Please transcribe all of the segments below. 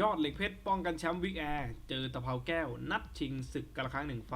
ยอดเหล็กเพชรป้องกันแชมป์วิกแอร์เจอตะเภาแก้ว นัดชิงศึกกันละครั้งหนึ่งไฟ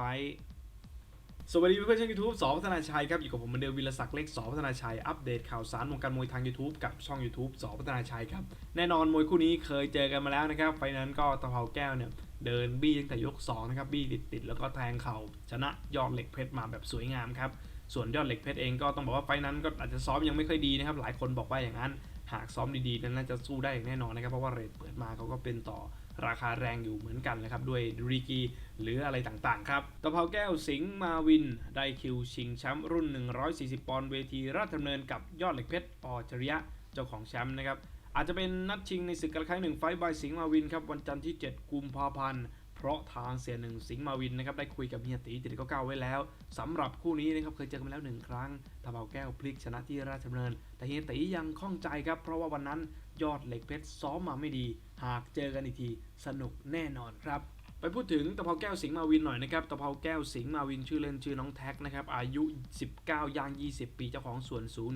สวัสดีเพื่อนๆช่องยูทูบสอพัฒนาชัยครับอยู่กับผมเหมือนเดิมวิรศักดิ์เล็กสอพัฒนาชัยอัปเดตข่าวสารวงการมวยทาง YouTube กับช่อง YouTube สอพัฒนาชัยครับแน่นอนมวยคู่นี้เคยเจอกันมาแล้วนะครับไฟนั้นก็ตะเภาแก้วเนี่ยเดินบี้ตั้งแต่ยก2นะครับบี้ติดๆแล้วก็แทงเข่าชนะยอดเหล็กเพชรมาแบบสวยงามครับ ส่วนยอดเหล็กเพชรเองก็ต้องบอกว่าไฟนั้นก็อาจจะซ้อมยังไม่ค่อยดีนะครับ หลายคนบอกว่าอย่างนั้น หากซ้อมดีๆนั้นน่าจะสู้ได้อย่างแน่นอนนะครับ เพราะว่าเรทเปิดมาเขาก็เป็นต่อราคาแรงอยู่เหมือนกันนะครับ ด้วยรีกีหรืออะไรต่างๆครับตะเภาแก้วสิงห์มาวิน ได้คิวชิงแชมป์รุ่น 140 ปอนด์เวทีราชดำเนินกับยอดเหล็กเพชรปอจริยะเจ้าของแชมป์นะครับอาจจะเป็นนัดชิงในศึกกันครั้งหนึ่งไฟบายสิงห์มาวินครับวันจันทร์ที่ 7 กุมภาพันธ์ เพราะทางเสียหนึ่งสิงห์มาวินนะครับได้คุยกับเฮียตีติดก็เก้าไว้แล้วสำหรับคู่นี้นะครับเคยเจอกันมาแล้วหนึ่งครั้งตะเอาแก้วพลิกชนะที่ราชดำเนิน แต่เฮียตียังข้องใจครับเพราะว่าวันนั้นยอดเหล็กเพชรซ้อมมาไม่ดี หากเจอกันอีกทีสนุกแน่นอนครับ ไปพูดถึงตะเภาแก้วสิงห์มาวินหน่อยนะครับตะเภาแก้วสิงห์มาวินชื่อเล่นชื่อน้องแท็กนะครับอายุ 19ย่าง 20 ปีเจ้าของส่วนสูง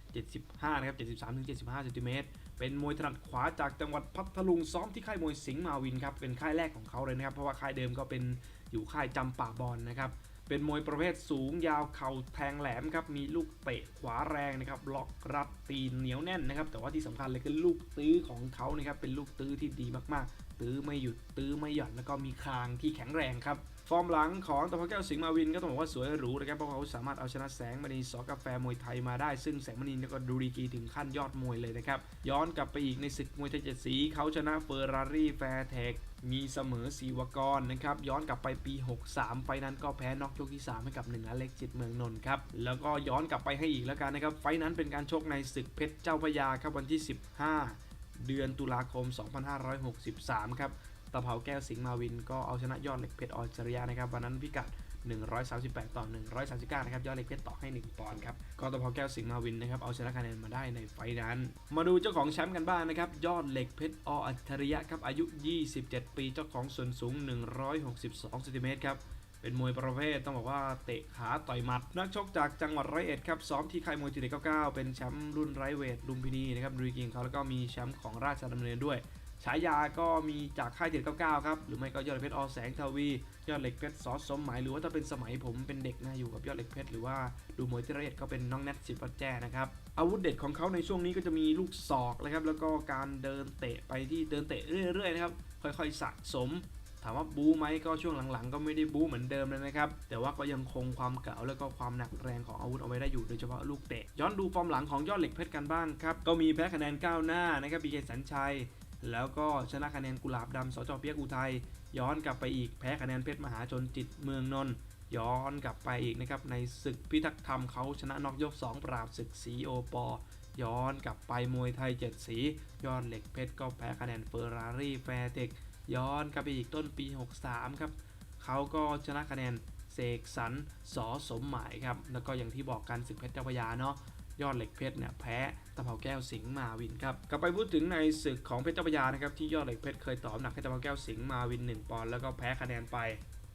175นะครับ73-75เซนติเมตรเป็นมวยถนัดขวาจากจังหวัดพัทลุงซ้อมที่ค่ายมวยสิงห์มาวินครับเป็นค่ายแรกของเขาเลยนะครับเพราะว่าค่ายเดิมก็เป็นอยู่ค่ายจำป่าบอลนะครับ เป็นมวยประเภทสูงยาวเข่าแทงแหลมครับ มีลูกเตะขวาแรงนะครับ ล็อกรัดตีนเหนียวแน่นนะครับ แต่ว่าที่สำคัญเลยคือลูกตื้อของเขานะครับ เป็นลูกตื้อที่ดีมากๆ ตื้อไม่หยุดตื้อไม่หย่อนแล้วก็มีคางที่แข็งแรงครับ ฟอร์มหลังของตะเภาแก้วสิงห์มาวินก็ต้องบอกว่าสวยหรูนะครับเพราะเขาสามารถเอาชนะแสงมณีสอกาแฟมวยไทยมาได้ ซึ่งแสงมณีก็ดูดีกีถึงขั้นยอดมวยเลยนะครับ ย้อนกลับไปอีกในศึกมวยไทยเจ็ดสีเขาชนะเฟอร์รารี่แฟร์เทคมีเสมอสีวกรนะครับ ย้อนกลับไปปี 63 ไฟนั้นก็แพ้น็อกยกที่ 3 ให้กับหนึ่งอเล็กจิตเมืองนนท์ครับ แล้วก็ย้อนกลับไปให้อีกแล้วกันนะครับ ไฟนั้นเป็นการชกในศึกเพชรเจ้าพยาครับวันที่ 15 เดือนตุลาคม 2563 ครับ ตะเภาแก้วสิงห์มาวิน ก็เอาชนะยอดเหล็กเพชรออจริยะนะครับวันนั้นพิกัด 138 ต่อ 139 นะครับยอดเหล็กเพชรต่อให้ 1 ปอนด์ครับก็ตะเภาแก้วสิงห์มาวินนะครับเอาชนะคะแนนมาได้ในไฟนั้น มาดูเจ้าของแชมป์กันบ้างนะครับยอดเหล็กเพชรออัจฉริยะครับอายุ 27 ปีเจ้าของส่วนสูง 162เซนติเมตรครับเป็นมวยประเภทต้องบอกว่าเตะขาต่อยหมัด นักชกจากจังหวัดร้อยเอ็ดครับซ้อมที่ค่ายมวยทีเด็99เป็นแชมป์รุ่นไรเวทลุมพินีนะครับรีกิงเขาแล้วก็มีแชมป์ของราชดำเนินด้วย ฉายาก็มีจากค่ายเจ็ดเก้าเก้าครับ หรือไม่ก็ยอดเหล็กเพชรอแสงทวียอดเหล็กเพชรซอสสมหมายหรือว่าถ้าเป็นสมัยผมเป็นเด็กนะอยู่กับยอดเหล็กเพชรหรือว่าดูมวยที่ละเอียดก็เป็นน้องแนทสิบวัดแจ้นะครับอาวุธเด็ดของเขาในช่วงนี้ก็จะมีลูกศอกนะครับแล้วก็การเดินเตะไปที่เดินเตะเรื่อยๆนะครับค่อยๆสะสมถามว่าบู๊ไหมก็ช่วงหลังๆ ก็ไม่ได้บู๊เหมือนเดิมเลยนะครับ แต่ว่าก็ยังคงความเก่าแล้วก็ความหนักแรงของอาวุธเอาไว้ได้อยู่โดยเฉพาะลูกเตะ ย้อนดูฟอร์มหลังของยอดเหล็กเพชรกันบ้างครับ ก็มีแพ้คะแนนก้าวหน้านะครับบีเคสัญชัย แล้วก็ชนะคะแนนกุหลาบดำสจเปียกอุทัยย้อนกลับไปอีกแพ้คะแนนเพชรมหาชนจิตเมืองนนท์ย้อนกลับไปอีกนะครับในศึกพิทักษ์ธรรมเขาชนะนอกยก 2 ปราบศึกสีโอปอ ย้อนกลับไปมวยไทยเจ็ดสี ยอดเหล็กเพชรก็แพ้คะแนนเฟอร์รารี่แฟร์เทคย้อนกลับไปอีกต้นปี 63 ครับเขาก็ชนะคะแนนเสกสรรสอสมหมายครับแล้วก็อย่างที่บอกกันศึกเพชรเจ้าพยาเนาะ ยอดเหล็กเพชรเนี่ยแพ้ตะเภาแก้วสิงห์มาวินครับกลับไปพูดถึงในศึกของเพชรเจ้าพระยานะครับที่ยอดเหล็กเพชรเคยต่อบหนักให้ตะเภาแก้วสิงห์มาวิน 1ปอนด์แล้วก็แพ้คะแนนไป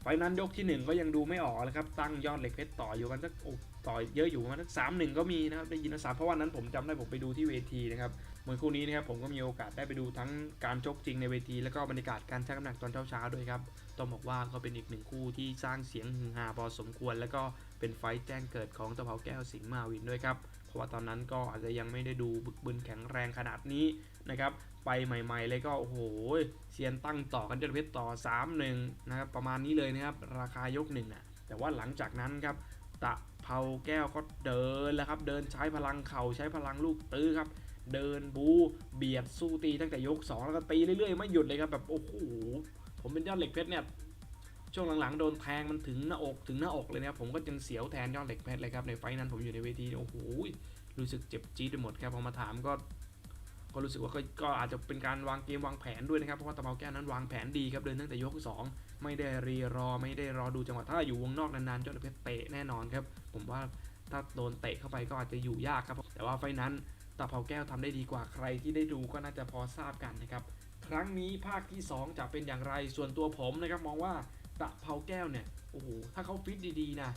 ไฟนั้นยกที่ 1 ก็ยังดูไม่ออกเลยครับตั้งยอดเหล็กเพชรต่ออยู่กันสักโอ้ ต่อเยอะอยู่ประมันสักสามหนึ่งก็มีนะครับได้ยินนะสามเพราะวันนั้นผมจำได้ผมไปดูที่เวทีนะครับเหมวยคู่นี้นะครับผมก็มีโอกาสได้ไปดูทั้งการชกจริงในเวที แล้วก็บรรยากาศการชั่งน้ำหนักตอนเช้าๆด้วยครับต้องบอกว่าก็เป็นอีกหนึ่งคู่ที่สร้างเสียงฮือฮาพอสมควร แล้วก็เป็นไฟท์แจ้งเกิดของตะเภาแก้วสิงห์มาวินด้วยครับเพราะว่าตอนนั้นก็อาจจะยังไม่ได้ดูบึกบึนแข็งแรงขนาดนี้นะครับไปใหม่ ๆ เลยก็โอ้โหเซียนตั้งต่อกันจนเพชรต่อ 3-1 นะครับประมาณนี้เลยนะครับราคายกหนึ่งอะแต่ว่าหลังจากนั้นครับ ตะเภาแก้วก็เดินแล้วครับ เดินใช้พลังเข่าใช้พลังลูกตื้อครับ เดินบูเบียดสู้ตีตั้งแต่ยก 2 แล้วก็ตีเรื่อยๆ ไม่หยุดเลยครับแบบโอ้โหผมเป็นยอดเหล็กเพชรเนี่ยช่วงหลังๆโดนแทงมันถึงหน้าอกถึงหน้าอกเลยนะครับผมก็ยังเสียวแทนยอดเหล็กเพชรเลยครับในไฟนั้นผมอยู่ในเวทีโอ้โหรู้สึกเจ็บจี๊ดไปหมดครับพอมาถามก็ ก็รู้สึกว่าก็ก็อาจจะเป็นการวางเกมวางแผนด้วยนะครับ เพราะว่าตะเภาแก้วนั้นวางแผนดีครับเดินตั้งแต่ยก2ไม่ได้รีรอไม่ได้รอดูจังหวะถ้าอยู่วงนอกนานๆยอดเหล็กเพชรเตะแน่นอนครับผมว่าถ้าโดนเตะเข้าไปก็อาจจะอยู่ยากครับ แต่ว่าไฟนั้นตะเภาแก้วทำได้ดีกว่าใครที่ได้ดูก็น่าจะพอทราบกันนะครับครั้งนี้ภาคที่ 2 จะเป็นอย่างไรส่วนตัวผมนะครับมองว่าตะเภาแก้วเนี่ยโอ้โหถ้าเขาฟิตดีๆนะ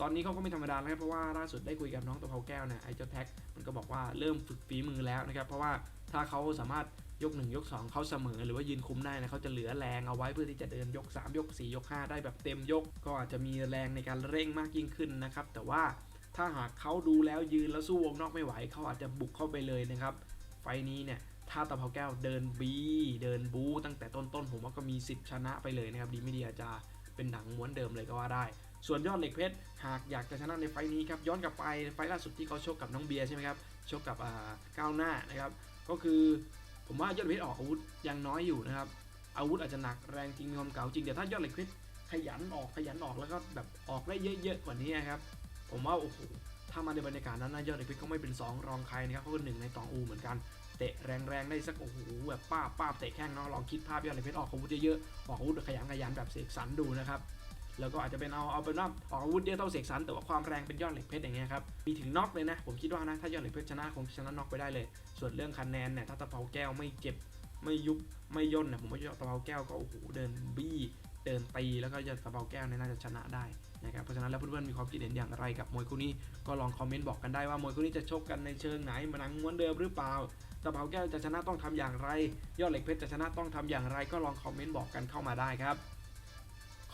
ตอนนี้เขาก็ไม่ธรรมดาแล้วครับเพราะว่าล่าสุดได้คุยกับน้องตะเภาแก้วเนี่ยไอ้เจ้าแท็กมันก็บอกว่าเริ่มฝึกฝีมือแล้วนะครับ เพราะว่าถ้าเขาสามารถยก 1 ยก 2 เขาเสมอ หรือว่ายืนคุ้มได้นะเขาจะเหลือแรงเอาไว้เพื่อที่จะเดินยก 3 ยก 4 ยก 5 ได้แบบเต็มยก ก็อาจจะมีแรงในการเร่งมากยิ่งขึ้นนะครับ แต่ว่าถ้าหากเขาดูแล้วยืนแล้วสู้วงนอกไม่ไหวเขาอาจจะบุกเข้าไปเลยนะครับ ไฟล์นี้เนี่ยถ้าตะเภาแก้วเดินบีเดินบูตั้งแต่ต้นๆผมว่าก็มีสิทธิ์ชนะไปเลยนะครับดีไม่ดีอาจจะเป็นหนังม้วนเดิมเลยก็ว่าได้ ส่วนยอดเหล็กเพชรหากอยากจะชนะในไฟล์นี้ครับย้อนกลับไปไฟล์ล่าสุดที่เขาชกกับน้องเบียร์ใช่ไหมครับชกกับก้าวหน้านะครับก็คือผมว่ายอดเหล็กเพชรออกอาวุธยังน้อยอยู่นะครับอาวุธอาจจะหนักแรงจริงมีความเก่าจริงแต่ถ้ายอดเหล็กเพชรขยันออกขยันออกแล้วก็แบบออกได้เยอะๆกว่านี้ครับผมว่าโอ้โหถ้ามาในบรรยากาศนั้นนะยอดเหล็กเพชรก็ไม่เป็นสองรองใครนะครับเขาก็หนึ่งในตองอูเหมือนกัน เตะแรงๆได้สักโอ้โหแบบป้าบป้าบเตะแข้งเนาะลองคิดภาพยอดเหล็กเพชรออกอาวุธเยอะๆออกอาวุธขยันขยันแบบเสกสรรดูนะครับ แล้วก็อาจจะเป็นเอาเอาเป็นว่าออกอาวุธเยอะเท่าเสกสรรแต่ว่าความแรงเป็นยอดเหล็กเพชรอย่างเงี้ยครับมีถึงน็อกเลยนะ ผมคิดว่านะถ้ายอดเหล็กเพชรชนะคงชนะน็อกไปได้เลย ส่วนเรื่องคะแนนเนี่ยถ้าตะเภาแก้วไม่เจ็บไม่ยุบไม่ย่นเนี่ยผมว่าตะเภาแก้วก็โอ้โหเดินบี้เดินตีแล้วก็ยอดตะเภาแก้วเนี่ยน่าจะชนะได้นะครับเพราะฉะนั้นแล้วเพื่อนๆมีความคิดเห็นอย่างไรกับมวยคู่นี้ก็ลองคอมเมนต์บอกกันได้ว่ามวยคู่นี้จะชกกันในเชิงไหนมานังม้วนเดิมหรือเปล่าตะเภาแก้วจะชนะต้องทำอย่างไร ยอดเหล็กเพชรจะชนะต้องทำอย่างไร ก็ลองคอมเมนต์บอกกันเข้ามาได้ครับ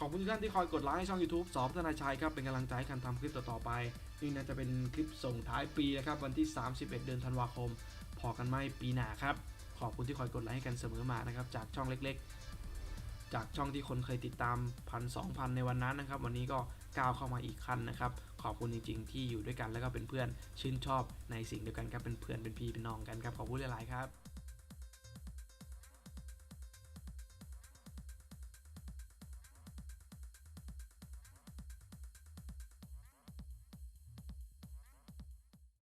ขอบคุณทุกท่านที่คอยกดไลค์ให้ช่อง YouTube สอบธนาชัยครับ เป็นกำลังใจให้การทำคลิปต่อๆไป นี่น่าจะเป็นคลิปส่งท้ายปีนะครับ วันที่ 31 เดือนธันวาคม พอกันไหมปีหน้าครับ ขอบคุณที่คอยกดไลค์ให้กันเสมอมานะครับ จากช่องเล็กๆ จากช่องที่คนเคยติดตามพันสองพันในวันนั้นนะครับ วันนี้ก็ก้าวเข้ามาอีกขั้นนะครับ ขอบคุณจริง ๆ ที่อยู่ด้วยกันแล้วก็เป็นเพื่อนชื่นชอบในสิ่งเดียวกันครับเป็นเพื่อนเป็นพี่เป็นน้องกันครับขอบคุณหลายๆครับ